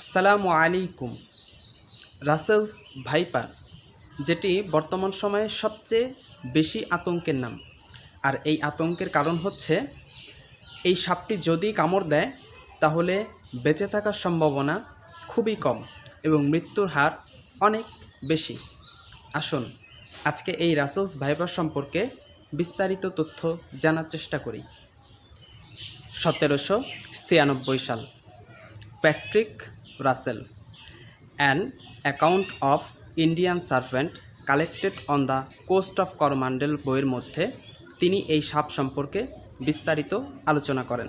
আসসালামু আলাইকুম। Russell's viper, যেটি বর্তমান সময়ে সবচেয়ে বেশি আতঙ্কের নাম। আর এই আতঙ্কের কারণ হচ্ছে, এই সাপটি যদি কামড় দেয়, তাহলে বেঁচে থাকার সম্ভাবনা খুবই কম এবং মৃত্যুর হার অনেক বেশি। আসুন, আজকে এই রাসেলস ভাইপার সম্পর্কে বিস্তারিত তথ্য জানার চেষ্টা করি। সতেরোশো ছিয়ানব্বই সাল, Patrick Russell. An account of Indian servant collected on the coast of Coromandel বইয়ের মধ্যে তিনি এই সাপ সম্পর্কে বিস্তারিত আলোচনা করেন।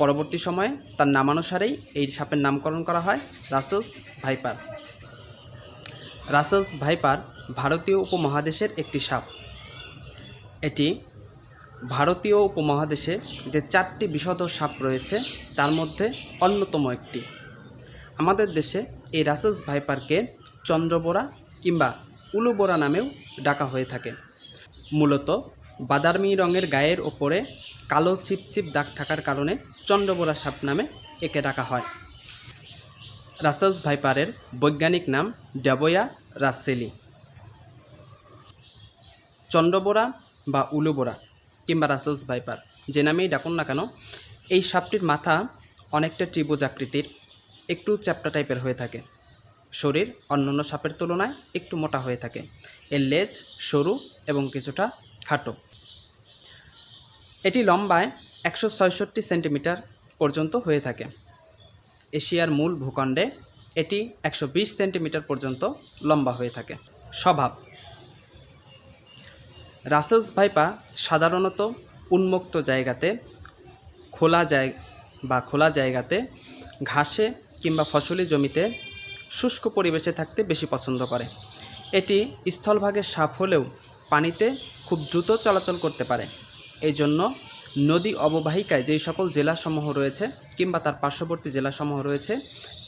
পরবর্তী সময়ে তার নামানুসারেই এই সাপের নামকরণ করা হয় রাসেলস ভাইপার। রাসেলস ভাইপার ভারতীয় উপমহাদেশের একটি সাপ। এটি ভারতীয় উপমহাদেশে যে চারটি বিষধ সাপ রয়েছে, তার মধ্যে অন্যতম একটি। আমাদের দেশে এই রাসেলস ভাইপারকে চন্দ্রবোরা কিংবা উলুবোরা নামেও ডাকা হয়ে থাকে। মূলত বাদামি রঙের গায়ের ওপরে কালো ছিপছিপ দাগ থাকার কারণে চন্দ্রবোরা সাপ নামে একে ডাকা হয়। রাসেলস ভাইপারের বৈজ্ঞানিক নাম ড্যাবোয়া রাসেলি। চন্দ্রবোরা বা উলুবোরা কিংবা রাসেলস ভাইপার যে নামেই ডাকুন না কেন, এই সাপটির মাথা অনেকটা ত্রিভুজ আকৃতির, একটু চ্যাপ্টা টাইপের হয়ে থাকে। শরীর অন্যান্য সাপের তুলনায় একটু মোটা হয়ে থাকে। এর লেজ সরু এবং কিছুটা খাটো। এটি লম্বায় একশো ছয়ষট্টি সেন্টিমিটার পর্যন্ত হয়ে থাকে। এশিয়ার মূল ভূখণ্ডে এটি একশো বিশ সেন্টিমিটার পর্যন্ত লম্বা হয়ে থাকে। স্বভাব রাসেলস ভাইপা সাধারণত উন্মুক্ত জায়গাতে, খোলা জায়, বা খোলা জায়গাতে ঘাসে কিংবা ফসলি জমিতে শুষ্ক পরিবেশে থাকতে বেশি পছন্দ করে। এটি স্থলভাগে সাপ হলেও পানিতে খুব দ্রুত চলাচল করতে পারে। এই জন্য নদী অববাহিকায় যেই সকল জেলাসমূহ রয়েছে কিংবা তার পার্শ্ববর্তী জেলাসমূহ রয়েছে,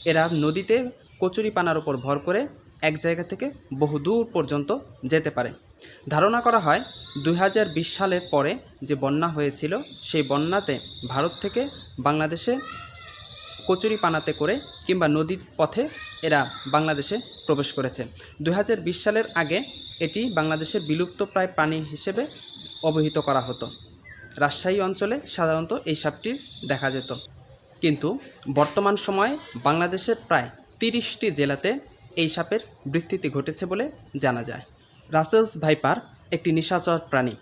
এরা নদীতে কচুরিপানার উপর ভর করে এক জায়গা থেকে বহু দূর পর্যন্ত যেতে পারে। ধারণা করা হয়, দুই হাজার বিশ সালের পরে যে বন্যা হয়েছিল, সেই বন্যাতে ভারত থেকে বাংলাদেশে কচুরি পানাতে করে কিংবা নদীর পথে এরা বাংলাদেশে প্রবেশ করেছে। দুই হাজার বিশ সালের আগে এটি বাংলাদেশের বিলুপ্ত প্রায় প্রাণী হিসেবে অবহিত করা হতো। রাজশাহী অঞ্চলে সাধারণত এই সাপটির দেখা যেত। কিন্তু বর্তমান সময়ে বাংলাদেশের প্রায় তিরিশটি জেলাতে এই সাপের বিস্তৃতি ঘটেছে বলে জানা যায়। রাসেলস ভাইপার একটি নিশাচর প্রাণী।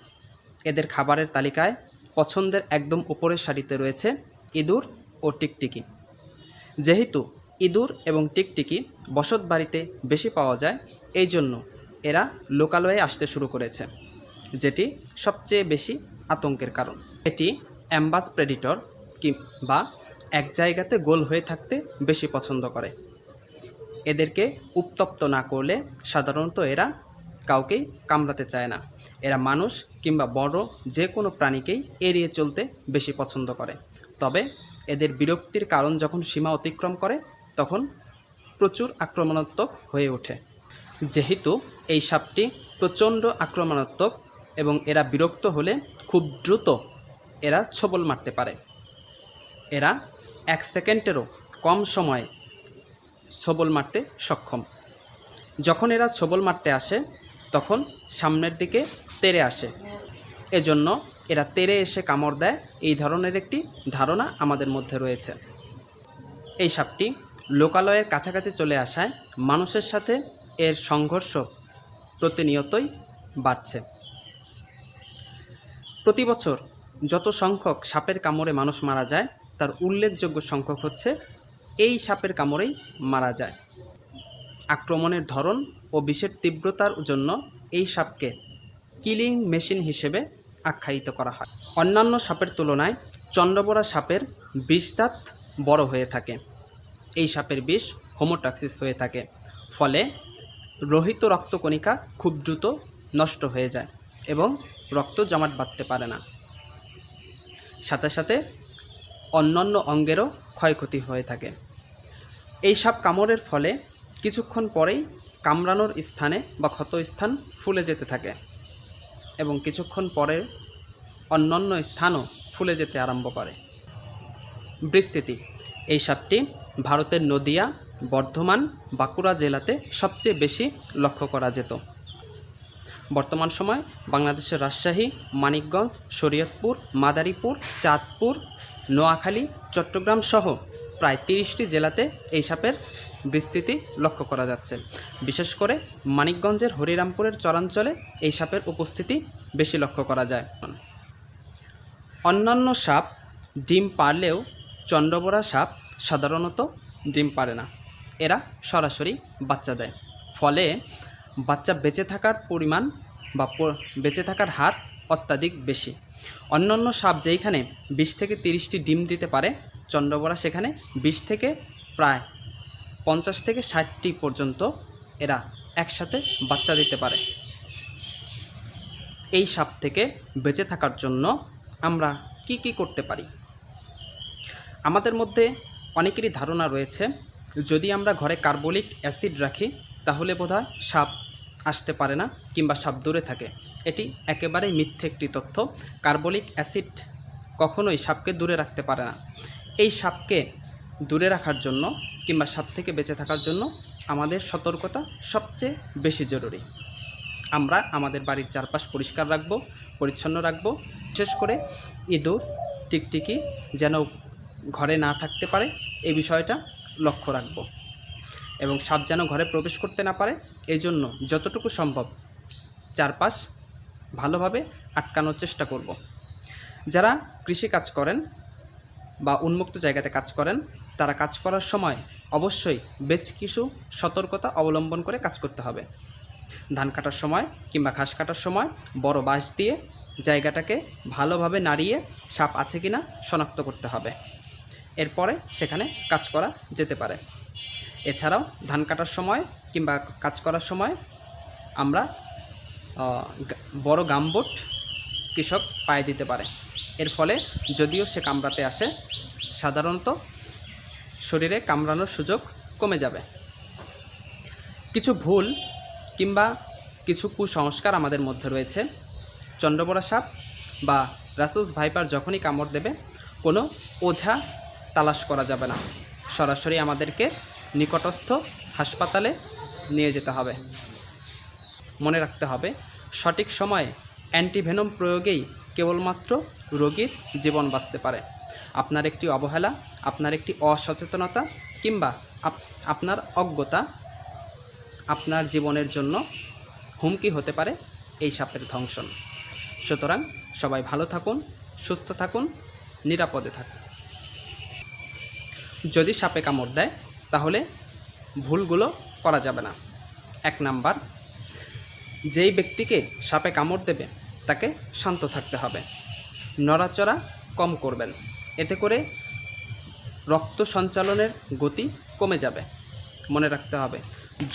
এদের খাবারের তালিকায় পছন্দের একদম উপরের সারিতে রয়েছে ইঁদুর ও টিকটিকি। যেহেতু ইঁদুর এবং টিকটিকি বসত বাড়িতে বেশি পাওয়া যায়, এই জন্য এরা লোকালয়ে আসতে শুরু করেছে, যেটি সবচেয়ে বেশি আতঙ্কের কারণ। এটি অ্যাম্বাস প্রেডিটর কি বা এক জায়গাতে গোল হয়ে থাকতে বেশি পছন্দ করে। এদেরকে উত্তপ্ত না করলে সাধারণত এরা কাউকেই কামড়াতে চায় না। এরা মানুষ কিংবা বড় যে কোনো প্রাণীকেই এড়িয়ে চলতে বেশি পছন্দ করে। তবে এদের বিরক্তির কারণ যখন সীমা অতিক্রম করে, তখন প্রচুর আক্রমণাত্মক হয়ে ওঠে। যেহেতু এই সাপটি প্রচণ্ড আক্রমণাত্মক এবং এরা বিরক্ত হলে খুব দ্রুত এরা ছবল মারতে পারে। এরা এক সেকেন্ডেরও কম সময়ে ছবল মারতে সক্ষম। যখন এরা ছবল মারতে আসে তখন সামনের দিকে তেরে আসে। এজন্য এরা তেরে এসে কামড় দেয়। এই ধরনের একটি ধারণা আমাদের মধ্যে রয়েছে। এই সাপটি লোকালয়ের কাছাকাছি চলে আসায় মানুষের সাথে এর সংঘর্ষ প্রতিনিয়তই বাড়ছে। প্রতি বছর যত সংখ্যক সাপের কামড়ে মানুষ মারা যায়, তার উল্লেখযোগ্য সংখ্যক হচ্ছে এই সাপের কামড়েই মারা যায়। আক্রমণের ধরন ও বিষের তীব্রতার জন্য এই সাপকে কিলিং মেশিন হিসেবে আখ্যায়িত করা হয়। অন্যান্য সাপের তুলনায় চন্দ্রবরা সাপের বিষদাঁত বড় হয়ে থাকে। এই সাপের বিষ হোমোটাক্সিস হয়ে থাকে, ফলে রোহিত রক্তকণিকা খুব দ্রুত নষ্ট হয়ে যায় এবং রক্ত জমাট বাঁধতে পারে না। সাথে সাথে অন্যান্য অঙ্গেরও ক্ষয়ক্ষতি হয়ে থাকে। এই সাপ কামড়ের ফলে কিছুক্ষণ পরেই কামড়ানোর স্থানে বা ক্ষত স্থান ফুলে যেতে থাকে এবং কিছুক্ষণ পরে অন্যান্য স্থানও ফুলে যেতে আরম্ভ করে। বিস্তৃতি। এই সাপটি ভারতের নদিয়া, বর্ধমান, বাঁকুড়া জেলাতে সবচেয়ে বেশি লক্ষ্য করা যেত। বর্তমান সময় বাংলাদেশের রাজশাহী, মানিকগঞ্জ, শরীয়তপুর, মাদারীপুর, চাঁদপুর, নোয়াখালী, চট্টগ্রাম সহ প্রায় তিরিশটি জেলাতে এই সাপের বিস্তৃতি লক্ষ্য করা যাচ্ছে। বিশেষ করে মানিকগঞ্জের হরিরামপুরের চরাঞ্চলে এই সাপের উপস্থিতি বেশি লক্ষ্য করা যায়। অন্যান্য সাপ ডিম পারলেও চন্দ্রবড়া সাপ সাধারণত ডিম পারে না। এরা সরাসরি বাচ্চা দেয়। ফলে বাচ্চা বেঁচে থাকার পরিমাণ বা বেঁচে থাকার হার অত্যাধিক বেশি। অন্যান্য সাপ যেইখানে বিশ থেকে তিরিশটি ডিম দিতে পারে চন্দ্রবড়া সেখানে বিশ থেকে প্রায় পঞ্চাশ থেকে ষাটটি পর্যন্ত এরা একসাথে বাচ্চা দিতে পারে। এই সাপ থেকে বেঁচে থাকার জন্য আমরা কি কি করতে পারি? আমাদের মধ্যে অনেকেরই ধারণা রয়েছে, যদি আমরা ঘরে কার্বলিক অ্যাসিড রাখি, তাহলে বোধহয় সাপ আসতে পারে না কিংবা সাপ দূরে থাকে। এটি একেবারেই মিথ্যে একটি তথ্য। কার্বলিক অ্যাসিড কখনোই সাপকে দূরে রাখতে পারে না। এই সাপকে দূরে রাখার জন্য কিংবা সাপ থেকে বেঁচে থাকার জন্য আমাদের সতর্কতা সবচেয়ে বেশি জরুরি। আমরা আমাদের বাড়ির চারপাশ পরিষ্কার রাখব, পরিচ্ছন্ন রাখব। বিশেষ করে ইঁদুর, টিকটিকি যেন ঘরে না থাকতে পারে, এই বিষয়টা লক্ষ্য রাখব। এবং সাপ যেন ঘরে প্রবেশ করতে না পারে, এই জন্য যতটুকু সম্ভব চারপাশ ভালোভাবে আটকানোর চেষ্টা করব। যারা কৃষি কাজ করেন বা উন্মুক্ত জায়গাতে কাজ করেন, তারা কাজ করার সময় অবশ্যই বেশ কিছু সতর্কতা অবলম্বন করে কাজ করতে হবে। ধান কাটার সময় কিংবা ঘাস কাটার সময় বড় বাঁশ দিয়ে জায়গাটাকে ভালোভাবে নাড়িয়ে সাপ আছে কিনা শনাক্ত করতে হবে। এরপরে সেখানে কাজ করা যেতে পারে। এছাড়াও ধান কাটার সময় কিংবা কাজ করার সময় আমরা বড় গামবোট কৃষক পায়ে দিতে পারে। এর ফলে যদিও সে কামড়াতে আসে, সাধারণত শরীরে কামড়ানোর সুযোগ কমে যাবে। কিছু ভুল কিংবা কিছু কুসংস্কার আমাদের মধ্যে রয়েছে। চন্দ্রবড়া সাপ বা রাসেলস ভাইপার যখনই কামড় দেবে, কোনো ওঝা তালাশ করা যাবে না। সরাসরি আমাদেরকে নিকটস্থ হাসপাতালে নিয়ে যেতে হবে। মনে রাখতে হবে, সঠিক সময়ে অ্যান্টিভেনম প্রয়োগেই কেবলমাত্র রোগীর জীবন বাঁচতে পারে। আপনার একটি অবহেলা, আপনার একটি অসচেতনতা কিংবা আপ- আপনার অজ্ঞতা আপনার জীবনের জন্য হুমকি হতে পারে এই সাপের ধ্বংসন সুতরাং সবাই ভালো থাকুন, সুস্থ থাকুন, নিরাপদে থাকুন। যদি সাপে কামড় দেয়, তাহলে ভুলগুলো করা যাবে না। এক নাম্বার, যেই ব্যক্তিকে সাপে কামড় দেবে, তাকে শান্ত থাকতে হবে। নড়াচড়া কম করবেন। এতে করে রক্ত সঞ্চালনের গতি কমে যাবে। মনে রাখতে হবে,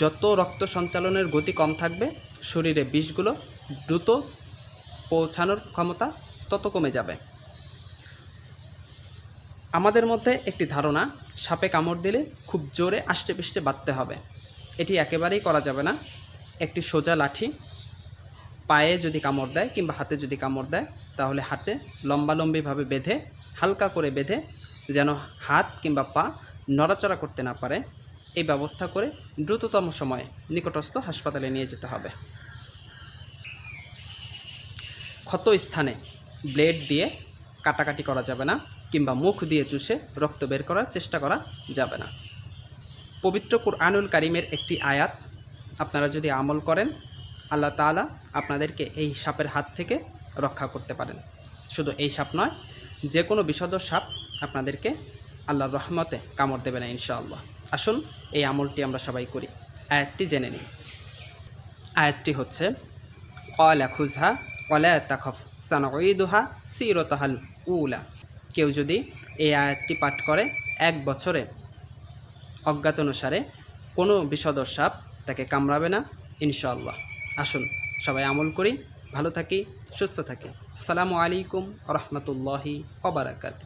যত রক্ত সঞ্চালনের গতি কম থাকবে, শরীরে বিষগুলো দ্রুত পৌঁছানোর ক্ষমতা তত কমে যাবে। আমাদের মধ্যে একটি ধারণা, সাপে কামড় দিলে খুব জোরে আষ্টে পিষ্টে বাঁধতে হবে। এটি একেবারেই করা যাবে না। একটি সোজা লাঠি পায়ে যদি কামড় দেয় কিংবা হাতে যদি কামড় দেয়, তাহলে হাতে লম্বালম্বিভাবে বেঁধে হালকা করে বেঁধে যেন হাত কিংবা পা নড়াচড়া করতে না পারে, এই ব্যবস্থা করে দ্রুততম সময়ে নিকটস্থ হাসপাতালে নিয়ে যেতে হবে। ক্ষত স্থানে ব্লেড দিয়ে কাটাকাটি করা যাবে না কিংবা মুখ দিয়ে চুষে রক্ত বের করার চেষ্টা করা যাবে না। পবিত্র কুরআনুল কারিমের একটি আয়াত আপনারা যদি আমল করেন, আল্লাহ তাআলা আপনাদেরকে এই সাপের হাত থেকে রক্ষা করতে পারেন। শুধু এই সাপ নয় যে কোনো বিষদ সাপ আপনাদেরকে আল্লাহর রহমতে কামড় দেবে না, ইনশাআল্লাহ। আসুন, এই আমলটি আমরা সবাই করি। আয়াতটি জেনে নিই। আয়াতটি হচ্ছে অলা খুজহা অলা তাখফ সানঈদুহা সিরতাহাল উলা। কেউ যদি এই আয়াতটি পাঠ করে, এক বছরে অজ্ঞাত অনুসারে কোনো বিষদর সাপ তাকে কামড়াবে না, ইনশাআল্লাহ। আসুন, সবাই আমল করি। ভালো থাকি সুস্থ থাকি। আসসালামু আলাইকুম রহমতুল্লাহি ওবরাকাত